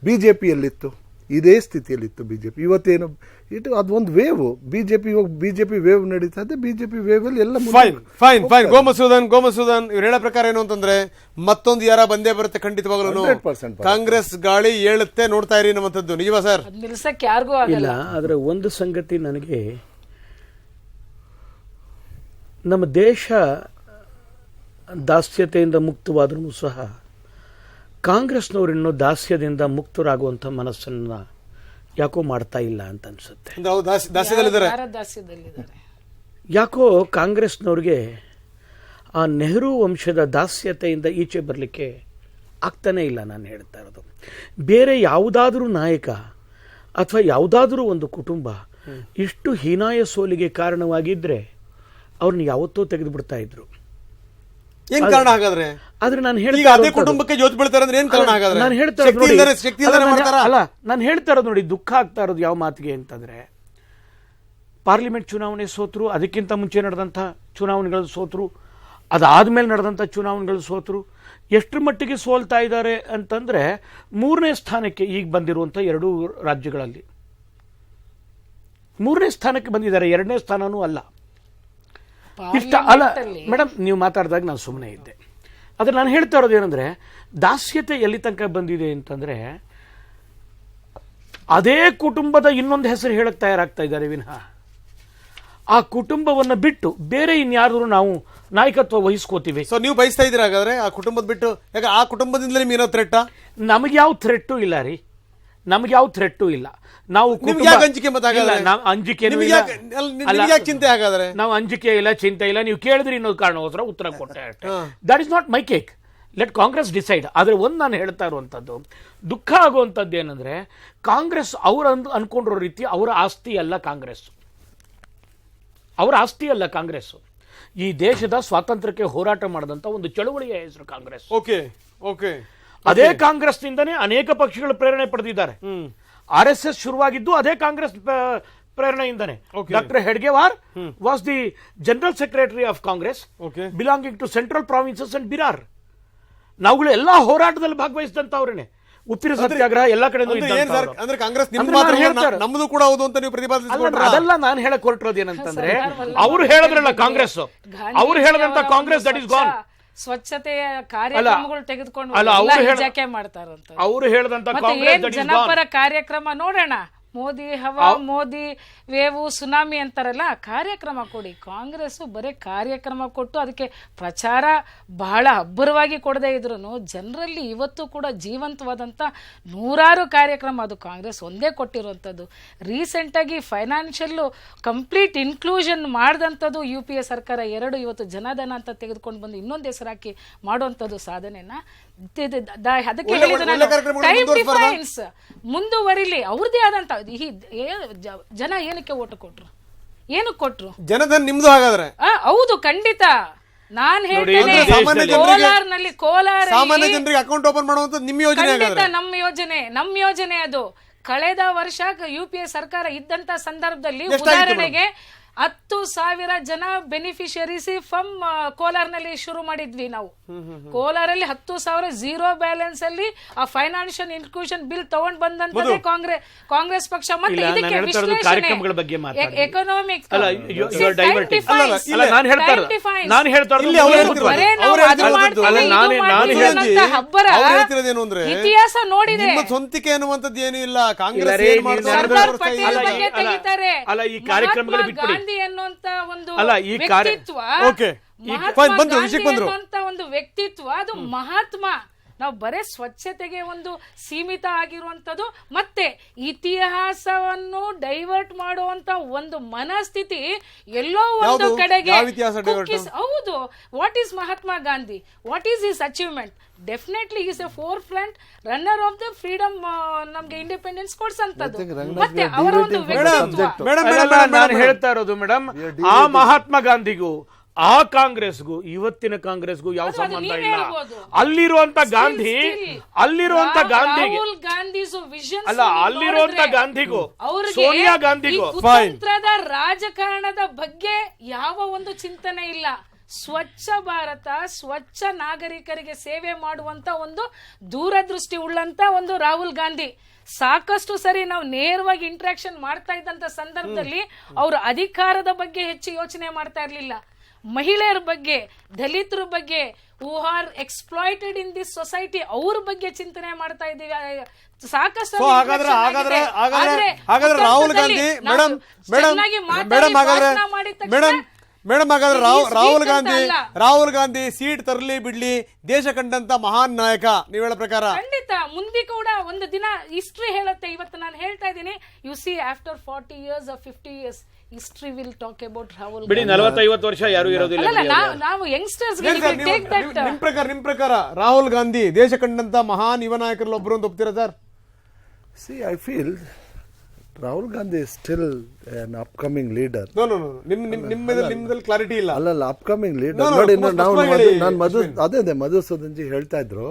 ಬಿಜೆಪಿಯಲ್ಲಿತ್ತು. ಇದೇ ಸ್ಥಿತಿಯಲ್ಲಿತ್ತು ಬಿ ಜೆ ಪಿ ಇವತ್ತೇನು ಇಟ್ಟು ಅದೊಂದು ವೇವ್ ಪಿ ಇವಾಗ ಬಿ ಜೆ ಪಿ ವೇವ್ ನಡೀತಾ ಇದೆ. ಬಿಜೆಪಿ ವೇವ್ ಅಲ್ಲಿ ಎಲ್ಲ ಫೈನ್ ಫೈನ್ ಫೈನ್ ಗೋಮಸೂದನ್ ಗೋಮಸೂದನ್ ಇವ್ರು ಹೇಳೋ ಪ್ರಕಾರ ಏನು ಅಂತಂದ್ರೆ ಮತ್ತೊಂದು ಯಾರ ಬಂದೇ ಬರುತ್ತೆ ಖಂಡಿತವಾಗ್ಲೂ 100% ಕಾಂಗ್ರೆಸ್ ಗಾಳಿ ಏಳುತ್ತೆ ನೋಡ್ತಾ ಇರಿ ನಮ್ಮಂಥದ್ದು ನಿಜವಾ ಸರ್? ನಿಲ್ಸಕ್ಕೆ ನಿಲ್ಸಕ್ ಯಾರಿಗೂ ಆಗಲ್ಲ. ಇಲ್ಲ ಆದರೆ ಒಂದು ಸಂಗತಿ ನನಗೆ ನಮ್ಮ ದೇಶ ದಾಸ್ಯತೆಯಿಂದ ಮುಕ್ತವಾದ್ರೂ ಸಹ ಕಾಂಗ್ರೆಸ್ನವರು ಇನ್ನೂ ದಾಸ್ಯದಿಂದ ಮುಕ್ತರಾಗುವಂಥ ಮನಸ್ಸನ್ನು ಯಾಕೋ ಮಾಡ್ತಾ ಇಲ್ಲ ಅಂತ ಅನ್ಸುತ್ತೆ. ಯಾಕೋ ಕಾಂಗ್ರೆಸ್ನವ್ರಿಗೆ ಆ ನೆಹರು ವಂಶದ ದಾಸ್ಯತೆಯಿಂದ ಈಚೆ ಬರಲಿಕ್ಕೆ ಆಗ್ತಾನೇ ಇಲ್ಲ ನಾನು ಹೇಳ್ತಾ ಇರೋದು. ಬೇರೆ ಯಾವುದಾದ್ರೂ ನಾಯಕ ಅಥವಾ ಯಾವುದಾದ್ರೂ ಒಂದು ಕುಟುಂಬ ಇಷ್ಟು ಹೀನಾಯ ಸೋಲಿಗೆ ಕಾರಣವಾಗಿದ್ದರೆ ಅವ್ರನ್ನ ಯಾವತ್ತೋ ತೆಗೆದುಬಿಡ್ತಾ ಇದ್ರು. ಏನ್ ಕಾರಣ ಹಾಗಾದ್ರೆ? ಆದ್ರೆ ನಾನು ಈಗ ಅದೇ ಕುಟುಂಬಕ್ಕೆ ಜೋತ್ ಬೀಳ್ತಾರೆ ಅಂದ್ರೆ ಏನ್ ಕಾರಣ ಹಾಗಾದ್ರೆ? ನಾನು ಹೇಳ್ತಾ ಶಕ್ತಿ ನೋಡಿ ಶಕ್ತಿ ಅಲ್ಲ, ನಾನು- ಮಾಡ್ತಾರ? ಅಲ್ಲ ನಾನು ಹೇಳ್ತಾ ಇರೋದು ನೋಡಿ ದುಃಖ ಆಗ್ತಾ ಇರೋದು ಯಾವ ಮಾತಿಗೆ ಅಂತಂದ್ರೆ ಪಾರ್ಲಿಮೆಂಟ್ ಚುನಾವಣೆ ಸೋತರು ಅದಕ್ಕಿಂತ ಮುಂಚೆ ನಡೆದಂಥ ಚುನಾವಣೆಗಳು ಸೋತರು ಅದಾದ್ಮೇಲೆ ನಡೆದಂಥ ಚುನಾವಣೆಗಳು ಸೋತರು ಎಷ್ಟರ ಮಟ್ಟಿಗೆ ಸೋಲ್ತಾ ಇದ್ದಾರೆ ಅಂತಂದ್ರೆ ಮೂರನೇ ಸ್ಥಾನಕ್ಕೆ ಈಗ ಬಂದಿರುವಂಥ ಎರಡೂ ರಾಜ್ಯಗಳಲ್ಲಿ. ಮೂರನೇ ಸ್ಥಾನಕ್ಕೆ ಬಂದಿದ್ದಾರೆ ಎರಡನೇ ಸ್ಥಾನನೂ ಅಲ್ಲ. ಇಷ್ಟ ಅಲ್ಲ ಮೇಡಮ್ ನೀವು ಮಾತಾಡಿದಾಗ ನಾನು ಸುಮ್ಮನೆ ಇದ್ದೆ. ಆದರೆ ನಾನು ಹೇಳ್ತಾ ಇರೋದು ಏನಂದ್ರೆ ದಾಸ್ಯತೆ ಎಲ್ಲಿ ತನಕ ಬಂದಿದೆ ಅಂತಂದ್ರೆ ಅದೇ ಕುಟುಂಬದ ಇನ್ನೊಂದು ಹೆಸರು ಹೇಳಕ್ ತಯಾರಾಗ್ತಾ ಇದ್ದಾರೆ ವಿನಃ. ಆ ಕುಟುಂಬವನ್ನು ಬಿಟ್ಟು ಬೇರೆ ಇನ್ಯಾರು ನಾವು ನಾಯಕತ್ವ ವಹಿಸ್ಕೋತೀವಿ. ಸೊ ನೀವು ಬಯಸ್ತಾ ಇದ್ದೀರಾ ಹಾಗಾದ್ರೆ ಆ ಕುಟುಂಬದ ಬಿಟ್ಟು ಯಾಕೆ ಆ ಕುಟುಂಬದಿಂದಲೇ ನಿಮ್ಗೆ ಏನೋ ಥ್ರೆಟ್ಟಾ ನಮಗೆ ಯಾವ ಥ್ರೆಟ್ಟು ಇಲ್ಲ ರೀ. ನಮ್ಗೆ ಯಾವ ಥ್ರೆಟ್ಟು ಇಲ್ಲ. ನಾವು ನಿಮ್ಗೆ ಕುಟುಂಬ- ಯಾಕೆ ಅಂಜಿಕೆ ನಾವು ನಿಮ್ಗೆ. ಯಾಕೆ- ಅಲ್ಲ, ನಿಮ್ಗೆ ಯಾಕೆ ಚಿಂತೆ ಹಾಗಾದ್ರೆ? ನಾವು ಅಂಜಿಕೆ ಇಲ್ಲ ಚಿಂತೆ ಇಲ್ಲ. ನೀವು ಕೇಳಿದ್ರೆ ಇನ್ನೊಂದು ಕಾರಣಕ್ಕೋಸ್ಕರ ಉತ್ತರ ಕೊಟ್ಟೆ that is not my cake let Congress decide ಆದರೆ ಒಂದು ನಾನು ಹೇಳ್ತಾ ಇರುವಂಥದ್ದು ದುಃಖ ಆಗುವಂಥದ್ದು ಏನಂದ್ರೆ ಕಾಂಗ್ರೆಸ್ ಅವ್ರು ಅಂದ್ಕೊಂಡಿರೋ ಅನ್ಕೊಂಡಿರೋ ರೀತಿ ಅವರ ಆಸ್ತಿ ಅಲ್ಲ ಕಾಂಗ್ರೆಸ್ ಅವರ ಆಸ್ತಿ ಅಲ್ಲ ಕಾಂಗ್ರೆಸ್ ಈ ದೇಶದ ಸ್ವಾತಂತ್ರ್ಯಕ್ಕೆ ಹೋರಾಟ ಮಾಡಿದಂಥ ಒಂದು ಚಳುವಳಿಯ ಹೆಸರು ಕಾಂಗ್ರೆಸ್ ಓಕೆ ಓಕೆ ಅದೇ ಕಾಂಗ್ರೆಸ್ ನಿಂದನೇ ಅನೇಕ ಪಕ್ಷಗಳು ಪ್ರೇರಣೆ ಪಡೆದಿದ್ದಾರೆ. ಆರ್ ಎಸ್ ಎಸ್ ಶುರುವಾಗಿದ್ದು ಅದೇ Congress ಪ್ರೇರಣೆಯಿಂದನೇ. Doctor Hedgewar was the general secretary of Congress. Belonging to Central Provinces and Berar ನಾವುಗಳು ಎಲ್ಲಾ ಹೋರಾಟದಲ್ಲಿ ಭಾಗವಹಿಸಿದಂತವ್ರೇನೆ ಉಪ್ಪಿನ ಸತ್ಯಾಗ್ರಹ ಎಲ್ಲ ಕಡೆ ನಮ್ದು ಕೂಡ ಹೌದು ಅಂತ ನೀವು ಅದೆಲ್ಲ ನಾನು ಹೇಳಕ್ ಹೊರಟಿರೋದು ಏನಂತಂದ್ರೆ ಅವ್ರು ಹೇಳಿದ್ರಲ್ಲ ಕಾಂಗ್ರೆಸ್ ಅವ್ರು ಹೇಳದಂತ ಕಾಂಗ್ರೆಸ್ ದಟ್ ಇಸ್ ಗಾನ್ ಸ್ವಚ್ಛತೆಯ ಕಾರ್ಯಕ್ರಮಗಳು ತೆಗೆದುಕೊಂಡು ಮಾಡ್ತಾರಂತ. ಅವರು ಹೇಳದಂತ ಜನಪರ ಕಾರ್ಯಕ್ರಮ ನೋಡೋಣ? ಮೋದಿ ಹವಾ ಮೋದಿ ವೇವು ಸುನಾಮಿ ಅಂತಾರಲ್ಲ ಕಾರ್ಯಕ್ರಮ ಕೊಡಿ. ಕಾಂಗ್ರೆಸ್ ಬರೀ ಕಾರ್ಯಕ್ರಮ ಕೊಟ್ಟು ಅದಕ್ಕೆ ಪ್ರಚಾರ ಬಹಳ ಅಬ್ಬರವಾಗಿ ಕೊಡದೇ ಇದ್ರು ಜನರಲ್ಲಿ ಇವತ್ತು ಕೂಡ ಜೀವಂತವಾದಂಥ ನೂರಾರು ಕಾರ್ಯಕ್ರಮ ಅದು ಕಾಂಗ್ರೆಸ್ ಒಂದೇ ಕೊಟ್ಟಿರುವಂಥದ್ದು. ರೀಸೆಂಟಾಗಿ ಫೈನಾನ್ಷಿಯಲ್ಲು ಕಂಪ್ಲೀಟ್ ಇನ್ಕ್ಲೂಷನ್ ಮಾಡಿದಂಥದ್ದು ಯು ಪಿ ಎ ಸರ್ಕಾರ. ಎರಡು ಇವತ್ತು ಜನಧನ ಅಂತ ತೆಗೆದುಕೊಂಡು ಬಂದು ಇನ್ನೊಂದು ಹೆಸರಾಕಿ ಮಾಡುವಂಥದ್ದು ಸಾಧನೆನ ಅದಕ್ಕೆ? ಡಿಫೈನ್ಸ್ ಮುಂದುವರಿಲಿ ಅವ್ರದೇ ಆದಂತ ಜನ ಏನಕ್ಕೆ ಓಟು ಕೊಟ್ರು? ಏನು ಕೊಟ್ರು? ಜನಧನ್ ನಿಮ್ದು ಹಾಗಾದ್ರೆ. ಆ, ಹೌದು ಖಂಡಿತ. ನಾನ್ ಹೇಳ್ತೇನೆ ಸಾಮಾನ್ಯ ಜನರಿಗೆ- ಕೋಲಾರ್ನಲ್ಲಿ ಕೋಲಾರ ಸಾಮಾನ್ಯ ಜನರಿಗೆ ಅಕೌಂಟ್ ಓಪನ್ ಮಾಡುವಂತ ನಿಮ್ಮ ಯೋಜನೆ ಖಂಡಿತ ನಮ್ಮ ಯೋಜನೆ ನಮ್ಮ ಯೋಜನೆ ಅದು. ಕಳೆದ ವರ್ಷ ಯು ಪಿ ಎ ಸರ್ಕಾರ ಇದ್ದಂತ ಸಂದರ್ಭದಲ್ಲಿ ಉದಾಹರಣೆಗೆ ಹತ್ತು ಸಾವಿರ ಜನ ಬೆನಿಫಿಷರೀಸ್ ಫ್ರಮ್ ಕೋಲಾರ್ನಲ್ಲಿ ಶುರು ಮಾಡಿದ್ವಿ ನಾವು. ಕೋಲಾರಲ್ಲಿ ಹತ್ತು ಸಾವಿರ ಜೀರೋ ಬ್ಯಾಲೆನ್ಸ್ ಅಲ್ಲಿ ಆ ಫೈನಾನ್ಷಿಯಲ್ ಇನ್ಕ್ಲೂಷನ್ ಬಿಲ್ ತಗೊಂಡ್ ಬಂದಂತ ಕಾಂಗ್ರೆಸ್ ಕಾಂಗ್ರೆಸ್ ಪಕ್ಷ. ಮತ್ತೆ ಇದಕ್ಕೆ. ಎಕನಾಮಿಕ್ ಹಬ್ಬರ ಇತಿಹಾಸ ನೋಡಿದೆ ನಿಮ್ಮ ಸ್ವಂತಿಕೆ ಅನ್ನುವಂಥದ್ದು ಏನೂ ಇಲ್ಲ. ಕಾಂಗ್ರೆಸ್ ಸರ್ದಾರ್ ಪಟೇಲ್ ಅಲ್ಲ, ಬಗ್ಗೆ ತೆಗಿತಾರೆ. ಅಲ್ಲ, ಈ ಕಾರ್ಯಕ್ರಮಗಳು ಬಿಟ್ಬಿಡಿ. ಗಾಂಧಿ ಅನ್ನುವಂತ ಒಂದು ಅಲ್ಲ, ಈ ಕಾರ್ಯ- ವ್ಯಕ್ತಿತ್ವ. ಈ- ಮಹಾತ್ಮ ಬಂದ್ರು, ಗಾಂಧಿ ವಿಷಯಕ್ಕೆ ಬಂದ್ರು. ಅನ್ನುವಂತ ಒಂದು ವ್ಯಕ್ತಿತ್ವ ಅದು ಮಹಾತ್ಮ ನಾವು ಬರೇ ಸ್ವಚ್ಛತೆಗೆ ಒಂದು ಸೀಮಿತ ಆಗಿರುವಂಥದ್ದು ಮತ್ತೆ ಇತಿಹಾಸವನ್ನು ಡೈವರ್ಟ್ ಮಾಡುವಂತ ಒಂದು ಮನಸ್ಥಿತಿ ಎಲ್ಲೋ ಒಂದು ಕಡೆಗೆ ಹೌದು. What is Mahatma Gandhi what is his achievement definitely is a forefront runner of the freedom ನಮ್ಗೆ ಇಂಡಿಪೆಂಡೆನ್ಸ್ ಕೊಡ್ಸಂತದ್ದು. ಮತ್ತೆ ಅವರ ಒಂದು ನಾನು ಹೇಳ್ತಾ ಇರೋದು ಮೇಡಮ್ ಆ ಮಹಾತ್ಮ ಗಾಂಧಿಗೂ ಆ ಕಾಂಗ್ರೆಸ್ಗೂ ಇವತ್ತಿನ ಕಾಂಗ್ರೆಸ್ಗೂ ಯಾವ ಸಂಬಂಧ ಇಲ್ಲ. ಅಲ್ಲಿರುವಂತ ಗಾಂಧಿ. ಅಲ್ಲಿರುವಂತ ಗಾಂಧಿ ಗಾಂಧಿಗೆ ಅಲ್ಲ, ಅಲ್ಲಿರುವಂತ ಗಾಂಧಿಗೂ, ಸೋನಿಯಾ ಗಾಂಧಿಗೂ. ರಾಜಕಾರಣದ ಬಗ್ಗೆ ಯಾವ ಒಂದು ಚಿಂತನೆ ಇಲ್ಲ ಸ್ವಚ್ಛ ಭಾರತ ಸ್ವಚ್ಛ ನಾಗರಿಕರಿಗೆ ಸೇವೆ ಮಾಡುವಂತ ಒಂದು ದೂರದೃಷ್ಟಿ ಉಳ್ಳಂತ ಒಂದು ರಾಹುಲ್ ಗಾಂಧಿ ಸಾಕಷ್ಟು ಸರಿ ನಾವು ನೇರವಾಗಿ ಇಂಟ್ರಾಕ್ಷನ್ ಮಾಡ್ತಾ ಇದ್ದಂತ ಸಂದರ್ಭದಲ್ಲಿ ಅವರು ಅಧಿಕಾರದ ಬಗ್ಗೆ ಹೆಚ್ಚು ಯೋಚನೆ ಮಾಡ್ತಾ ಇರ್ಲಿಲ್ಲ ಮಹಿಳೆಯರ ಬಗ್ಗೆ ದಲಿತರ ಬಗ್ಗೆ who are exploited in this society ಅವ್ರ ಬಗ್ಗೆ ಚಿಂತನೆ ಮಾಡ್ತಾ ಇದ್ದೀವಿ. ಸಾಕಷ್ಟು ಹಾಗಾದ್ರೆ interaction ಹಾಗಾದ್ರೆ ಹಾಗಾದ್ರೆ ರಾಹುಲ್ ಗಾಂಧಿ ಮೇಡಮ್ ಮೇಡಮ್ ಹಾಗಾದ್ರೆ ಮೇಡಮ್ ಮೇಡಮ್ ಹಾಗಾದ್ರೆ ರಾಹುಲ್ ಗಾಂಧಿ ರಾಹುಲ್ ಗಾಂಧಿ ಸೀಟ್ ತರಲಿ ಬಿಡ್ಲಿ ದೇಶ ಕಂಡಂತ ಮಹಾನ್ ನಾಯಕ ನೀವು ಹೇಳೋ ಪ್ರಕಾರ. ಖಂಡಿತ ಮುಂದೆ ಕೂಡ ಒಂದು ದಿನ ಹಿಸ್ಟ್ರಿ ಹೇಳುತ್ತೆ. ಇವತ್ತು ನಾನು ಹೇಳ್ತಾ ಇದ್ದೀನಿ you see after forty years fifty years history will talk about Rahul ಬಿಡಿ ನಲವತ್ತೈವತ್ತು ವರ್ಷ ಯಾರು ಇರೋದಿಲ್ಲ ಅಲ್ಲ ನಾವು ನಾವು ಯಂಗ್ಸ್ಟರ್ಸ್ ಏನ್ ಟೇಕ್ ದಟ್ ನಿಮ್ ಪ್ರಕಾರ ನಿಮ್ ಪ್ರಕಾರ ರಾಹುಲ್ ಗಾಂಧಿ ದೇಶ ಕಂಡಂತ ಮಹಾನ್ ಯುವ ನಾಯಕರಲ್ಲಿ ಒಬ್ರು ಅಂತ ಒಪ್ತೀರಾ sir? See I feel Rahul Gandhi is still an upcoming leader no no no ನಿಮ್ ನಿಮ್ ನಿಮ್ಮದಲ್ಲಿ ನಿಮ್ಮದಲ್ಲಿ ಕ್ಲಾರಿಟಿ ಇಲ್ಲ. ಅಲ್ಲಲ್ಲ ಅಪ್ಕಮಿಂಗ್ ಕಮಿಂಗ್ ಲೀಡರ್ ನೋಡಿ ನಾವು ನಾನು ಮಧು. ಅದೇ ಅದೇ ಮಧುಸೂದನ್ ಜಿ ಹೇಳ್ತಾ ಇದ್ರು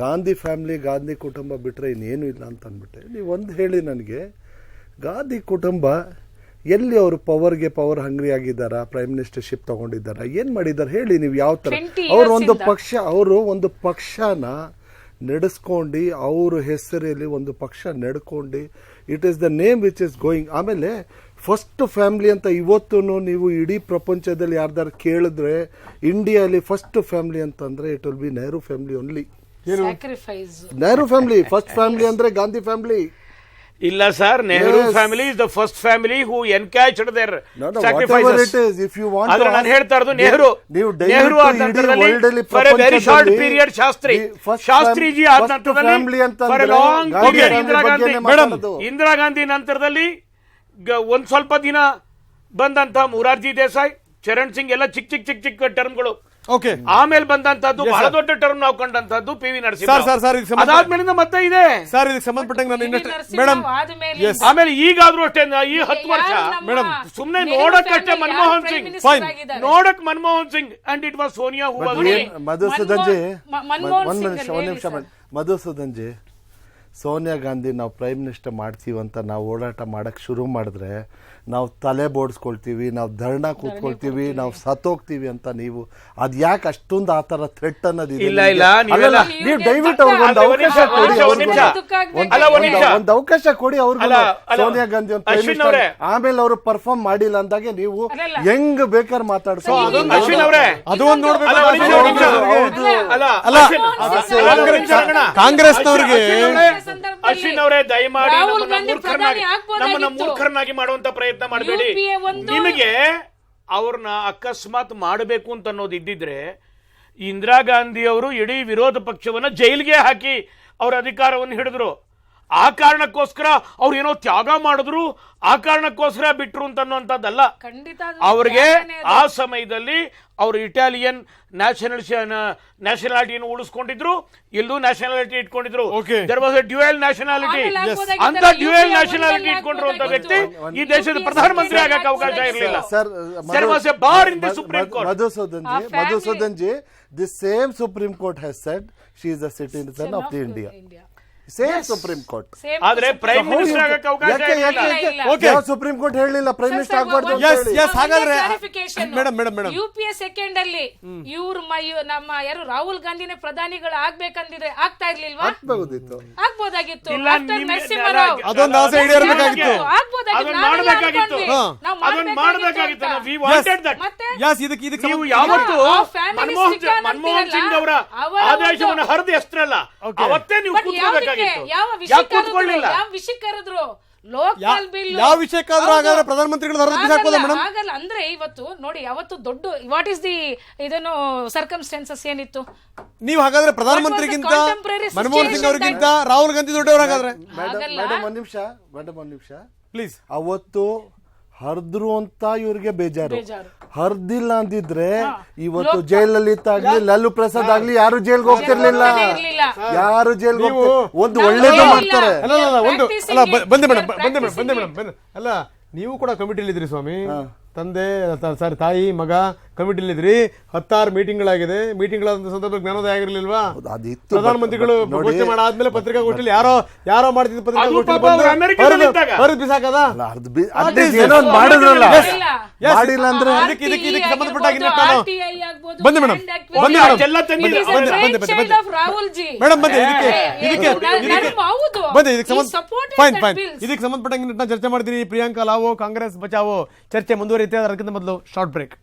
ಗಾಂಧಿ ಫ್ಯಾಮಿಲಿ ಗಾಂಧಿ ಕುಟುಂಬ ಬಿಟ್ರೆ ಇನ್ನೇನು ಇಲ್ಲ ಅಂತ ಅಂದ್ಬಿಟ್ಟೆ. ನೀವು ಒಂದು ಹೇಳಿ ನನಗೆ ಗಾಂಧಿ ಕುಟುಂಬ ಎಲ್ಲಿ ಅವರು ಪವರ್ಗೆ ಪವರ್ ಹಂಗ್ರಿ ಆಗಿದ್ದಾರಾ ಪ್ರೈಮ್ ಮಿನಿಸ್ಟರ್ಶಿಪ್ ತಗೊಂಡಿದ್ದಾರಾ ಏನು ಮಾಡಿದ್ದಾರೆ? ಹೇಳಿ ನೀವು ಯಾವ ತರ. 20 ಅವರು ಒಂದು ಪಕ್ಷ ಅವರು ಒಂದು ಪಕ್ಷನ ನಡೆಸ್ಕೊಂಡು ಅವ್ರ ಹೆಸರಲ್ಲಿ ಒಂದು ಪಕ್ಷ ನಡ್ಕೊಂಡು it is the name which is going ಆಮೇಲೆ ಫಸ್ಟ್ ಫ್ಯಾಮಿಲಿ ಅಂತ ಇವತ್ತು ನೀವು ಇಡೀ ಪ್ರಪಂಚದಲ್ಲಿ ಯಾರ್ದಾರು ಕೇಳಿದ್ರೆ ಇಂಡಿಯಾಲಿ ಫಸ್ಟ್ ಫ್ಯಾಮಿಲಿ ಅಂತಂದ್ರೆ it will be Nehru family only Nehru family first family ಅಂದ್ರೆ ಗಾಂಧಿ ಫ್ಯಾಮಿಲಿ ಇಲ್ಲ sir Nehru. Family is the first family who encashed there if you want to ಆದ್ರೆ ನಾನು ಹೇಳ್ತಾ ಇರೋದು ನೆಹರು ನೀವು ನೆಹರು ಆದ ನಂತರದಲ್ಲಿ for a very short period Shastri Shastriji ಆದ ನಂತರದಲ್ಲಿ for a long period Indira Gandhi madam. Indira Gandhi ನಂತರದಲ್ಲಿ ಒಂದ್ ಸ್ವಲ್ಪ ದಿನ ಬಂದಂತ ಮುರಾರ್ಜಿ ದೇಸಾಯಿ ಚರಣ್ ಸಿಂಗ್ ಎಲ್ಲ ಚಿಕ್ ಚಿಕ್ ಚಿಕ್ ಚಿಕ್ಕ ಟರ್ಮ್ಗಳು ಓಕೆ ಆಮೇಲೆ ಬಂದಂತದ್ದು ಬಹಳ ದೊಡ್ಡ ಟರ್ಮ್ ನಾವು ಕಂಡಂತದ್ದು P V sir sir sir Narasimha ಇದಕ್ಕೆ ಸಂಬಂಧ ಅದಾದ್ಮೇಲಿಂದ ಮತ್ತೆ ಇದೆ. ಸರ್ ಇದಕ್ಕೆ ಸಂಬಂಧಪಟ್ಟಂಗೆ ನಾನು. ಇನ್ನಷ್ಟು ಮೇಡಮ್ ಎಸ್ ಆಮೇಲೆ ಈಗಾದ್ರೂ ಅಷ್ಟೇ ಈ ಹತ್ತು ವರ್ಷ ಮೇಡಮ್, ಸುಮ್ನೆ ನೋಡಕ್ಕಷ್ಟೇ ಮನಮೋಹನ್ ಸಿಂಗ್. Fine Fine. ನೋಡಕ್ Manmohan Singh and it was Sonia who was- Madhusudan ji ಮ- ಮನಮೋಹನ್ ಒಂದ್ ಸಿಂಗ್ ನಿಮಿಷ ಅಲ್ಲಿ ಒಂದ್ ನಿಮಿಷ ಹೇಳಿ ಮಧುಸೂದನ್ ಜಿ ಸೋನಿಯಾ ಗಾಂಧಿ ನಾವು ಪ್ರೈಮ್ ಮಿನಿಸ್ಟರ್ ಮಾಡ್ತೀವಿ ಅಂತ ನಾವು ಓಡಾಟ ಮಾಡಕ್ ಶುರು ಮಾಡಿದ್ರೆ ನಾವು ತಲೆ ಬೋಡಿಸ್ಕೊಳ್ತೀವಿ ನಾವು ಧರಣ ಕೂತ್ಕೊಳ್ತೀವಿ ನಾವು ಸತ್ತೋಗ್ತೀವಿ ಅಂತ ನೀವು ಅದ್ ಯಾಕೆ ಅಷ್ಟೊಂದು ಆ ತರ ಥ್ರೆಟ್ ಅನ್ನೋದಿದೆ ಇಲ್ಲ, ನಿಮ್ಗೆ? ಇಲ್ಲ, ನೀವೆಲ್ಲ- ನೀವು ದಯವಿಟ್ಟು ಅವ್ರಿಗೆ ಒಂದು ಅಲ್ಲ, ಒಂದ್ ಅವಕಾಶ ನಿಮಿಷ, ಕೊಡಿ ಒಂದ್ ಅವ್ರಿಗೆ. ನಿಮಿಷ. ದುಃಖ ಅಲ್ಲ, ಒಂದ್ ನಿಮಿಷ. ಒಂದು ಅವಕಾಶ ಕೊಡಿ ಅವ್ರಿಗೆ ಅಲ್ಲ, ಅಲ್ಲ, ಸೋನಿಯಾ ಗಾಂಧಿ ಅಂತ prime ಅಶ್ವಿನ್ minister. ಅವ್ರೆ. ಆಮೇಲೆ ಅವರು ಪರ್ಫಾರ್ಮ್ ಮಾಡಿಲ್ಲ ಅಂದಾಗ ನೀವು ಅಲ್ಲಲ್ಲ. ಹೆಂಗ್ ಬೇಕಾದ್ರೆ ಮಾತಾಡ್ಸೋ ಅದೊಂದು- ಅಶ್ವಿನ್ ಅವರೇ ಅದು ಒಂದು ನೋಡ್ಬೇಕು ಅಲ್ಲ, ಒಂದ್ ನಿಮಿಷ, ಒಂದ್ ನಿಮಿಷ. ಹೌದು. ಅಲ್ಲ ಅಲ್ಲ, ಅಶ್ವಿನ್, ಅದು ಅಲ್ಲ, ಒಂದ್ ನಿಮಿಷ ರಗಣ. ಕಾಂಗ್ರೆಸ್ನವ್ರಿಗೆ ಅಶ್ವಿನ್ ಅವರೇ, ಸಂದರ್ಭದಲ್ಲಿ ಅಶ್ವಿನ್ ಅವರೇ ದಯಮಾಡಿ ರಾಹುಲ್ ನಮ್ಮನ್ನ ಗಾಂಧಿ ಮೂರ್ಖರನ್ನಾಗಿ ಪ್ರಧಾನಿ ಆಗ್ಬೋದಾಗಿತ್ತು. ನಮ್ಮನ್ನ ಮೂರ್ಖರನ್ನಾಗಿ ಮಾಡುವಂತ ಪ್ರಯತ್ನ ಮಾಡಬೇಡಿ. UPA ಒಂದು- ನಿಮಗೆ ಅವ್ರನ್ನ ಅಕಸ್ಮಾತ್ ಮಾಡಬೇಕು ಅಂತ ಅನ್ನೋದು ಇದ್ದಿದ್ರೆ ಇಂದಿರಾ ಗಾಂಧಿ ಅವರು ಇಡೀ ವಿರೋಧ ಪಕ್ಷವನ್ನ ಜೈಲಿಗೆ ಹಾಕಿ ಅವರ ಅಧಿಕಾರವನ್ನು ಹಿಡಿದ್ರು. ಆ ಕಾರಣಕ್ಕೋಸ್ಕರ ಅವ್ರು ಏನೋ ತ್ಯಾಗ ಮಾಡಿದ್ರು ಆ ಕಾರಣಕ್ಕೋಸ್ಕರ ಬಿಟ್ರು ಅಂತ ಅನ್ನುವಂಥದ್ದಲ್ಲ ಅವ್ರಿಗೆ ಆ ಸಮಯದಲ್ಲಿ ಅವರು ಇಟಾಲಿಯನ್ ನ್ಯಾಷನಲ್ ನ್ಯಾಷನಾಲಿಟಿಯನ್ನು ಉಳಿಸ್ಕೊಂಡಿದ್ರು ಇಲ್ಲೂ ನ್ಯಾಷನಾಲಿಟಿ ಇಟ್ಕೊಂಡಿದ್ರು. There was a dual nationality ಅಂತ ಡ್ಯುಯಲ್ ನ್ಯಾಷನಾಲಿಟಿ ಇಟ್ಕೊಂಡಿರುವಂತ ವ್ಯಕ್ತಿ ಈ ದೇಶದ ಪ್ರಧಾನಮಂತ್ರಿ ಆಗಕ್ಕೆ ಅವಕಾಶ. ಇರಲಿಲ್ಲ. Sir There a bar in the Supreme Court. Madhusudan ji Madhusudan ji the same Supreme Court has said she is a citizen of the India. Same Supreme Court ಆದ್ರೆ ಪ್ರೈಮ್ ಮಿನಿಸ್ಟರ್ ಆಗಕ್ಕೆ ಅವಕಾಶ ಇಲ್ಲ. Okay. ಸುಪ್ರೀಂ ಕೋರ್ಟ್ ಹೇಳಲಿಲ್ಲ prime minister ಆಗಬಾರ್ದು Yes, ಹೇಳಿ. ಹಾಗಾದ್ರೆ Clarification. Madam madam madam. U P a second ಅಲ್ಲಿ ಇವ್ರು ನಮ್ಮ ಯಾರು ರಾಹುಲ್ ಗಾಂಧಿನೇ ಪ್ರಧಾನಿಗಳು ಆಗ್ಬೇಕಂದಿದ್ರೆ ಆಗ್ತಾ ಇರ್ಲಿಲ್ವಾ? ಆಗ್ಬಹುದಿತ್ತು. ಆಗ್ಬೋದಾಗಿತ್ತು. ಅದೊಂದು ಆಸೆ ಈಡೇರಬೇಕಾಗಿತ್ತು. ಆಗ್ಬೋದಾಗಿತ್ತು. ನಾವು ಮಾಡಬೇಕಾಗಿತ್ತು. ವಿ ವಾಂಟೆಡ್ ದಟ್ ಮತ್ತೆ ಯಾಸ್ ಇದಕ್ಕೆ ಇದಕ್ಕೆ ನೀವು ಯಾವತ್ತು ಮನಮೋಹನ್ ಸಿಂಗ್ ಅವರ ಆದೇಶವನ್ನು ಹರಿದು ಎಷ್ಟರಲ್ಲ? ಅವತ್ತೇ ನೀವು ಕೂತ್ಕೋಬೇಕಾಗಿತ್ತು. ಕೂತ್ಕೊಳ್ಳಿಲ್ಲ? ಯಾವ ವಿಷಯ ಕರೆದ್ರು ಯಾ- ಲೋಕಲ್ ಬಿಲ್ ಯಾವ ವಿಷಯಕ್ಕಾದ್ರೂ ಹಾಗಾದ್ರೆ ಪ್ರಧಾನಮಂತ್ರಿಗಳು ಆಗಲ್ಲ ಅಂದ್ರೆ ಇವತ್ತು ನೋಡಿ ಯಾವತ್ತು ದೊಡ್ಡ ವಾಟ್ ಇಸ್ ದಿ ಇದನ್ನು ಸರ್ಕಮ್ಸ್ಟೆನ್ಸಸ್ ಏನಿತ್ತು? ನೀವು ಹಾಗಾದ್ರೆ ಪ್ರಧಾನಮಂತ್ರಿಗಿಂತ ಮನಮೋಹನ್ ಸಿಂಗ್ ಅವರಿಗಿಂತ ರಾಹುಲ್ ಗಾಂಧಿ ದೊಡ್ಡವರಾಗಾದ್ರೆ ಮೇಡಮ್ ಒಂದ್ ನಿಮಿಷ ಮೇಡಮ್ ಒಂದ್ ನಿಮಿಷ. ಪ್ಲೀಸ್ ಅವತ್ತು ಹರಿದ್ರು ಅಂತ ಇವ್ರಿಗೆ ಬೇಜಾರು ಬೇಜಾರು. ಹರ್ದಿಲ್ಲ ಅಂದಿದ್ರೆ ಇವತ್ತು ಜೈಲಲ್ಲಿ ಆಗ್ಲಿ ಲಲ್ಲು ಪ್ರಸಾದ್ ಆಗ್ಲಿ ಯಾರು ಜೈಲ್ಗೆ ಹೋಗ್ತಿರ್ಲಿಲ್ಲ ಇರ್ಲಿಲ್ಲ. ಯಾರು ಜೈಲ್ಗೆ ನೀವು- ಒಂದು ಒಳ್ಳೇದು ಇಲ್ಲ. ಮಾಡ್ತಾರೆ ಅಲ್ಲ ಅಲ್ಲ, ಅಲ್ಲ ಒಂದು Practicing ಅಲ್ಲ ಬ-. ಬಂದೆ ಮೇಡಮ್ We ಬಂದೆ ಮೇಡಮ್ ಬಂದೆ practicing ಮೇಡಮ್ ಅಲ್ಲ ನೀವು ಕೂಡ ಕಮಿಟಿಲಿ ಇದ್ರಿ ಸ್ವಾಮಿ ತಂದೆ ಸಾರಿ ತಾಯಿ ಮಗ ಕಮಿಟಿಲಿ ಇದ್ರಿ ಹತ್ತಾರು ಮೀಟಿಂಗ್ಗಳಾಗಿದೆ. ಮೀಟಿಂಗ್ಗಳಾದ ಸಂದರ್ಭ ಜ್ಞಾನೋದಯ ಆಗಿರಲಿಲ್ವಾ? ಹೌದು, ಅದಿತ್ತು. ಪ್ರಧಾನಮಂತ್ರಿಗಳು ನೋಡಿ- ಘೋಷಣೆ ಮಾಡಾದ್ಮೇಲೆ ಪತ್ರಿಕಾಗೋಷ್ಠಿಯಲ್ಲಿ ಯಾರೋ ಯಾರೋ ಮಾಡ್ತಿದ್ದ ಅದು ಪಾಪ ಅವ್ರು ಪತ್ರಿಕಾಗೋಷ್ಠಿ ಅಮೆರಿಕದಲ್ಲಿ ಇದ್ದಾಗ. ಹೊರದು ಬಿಸಾಕದ? ಅಲ್ಲ, ಅರ್ಧ ಬಿ- ಏನೋ ಒಂದ್ ಇಲ್ಲ. ಮಾಡಿಲ್ಲ ಅಂದ್ರೆ ಇದಕ್ಕೆ ಇದಕ್ಕೆ ಇದಕ್ಕೆ ಸಂಬಂಧಪಟ್ಟಾಗ ಆಗಿರ್ಬೋದು, ಇನ್ನಷ್ಟು ನಾನು RTI ಆಗ್ಬೋದು, ಬಂದೆ ಮೇಡಮ್. ಬನ್ನಿ ಮೇಡಮ್. ಬಂದೆ ಇದಕ್ಕೆ ಇದಕ್ಕೆ ನಾನು- ಇದಕ್ಕೆ ಫೈನ್ ಫೈನ್. ಇದಕ್ಕೆ ಸಂಬಂಧಪಟ್ಟ ಚರ್ಚೆ ಮಾಡ್ತೀನಿ ಪ್ರಿಯಾಂಕಾ ಲಾವೋ ಕಾಂಗ್ರೆಸ್ ಬಚಾವೋ ಚರ್ಚೆ ಮುಂದುವರಿಯುತ್ತೆ. ಅದಕ್ಕಿಂತ ಮೊದಲು ಶಾರ್ಟ್ ಬ್ರೇಕ್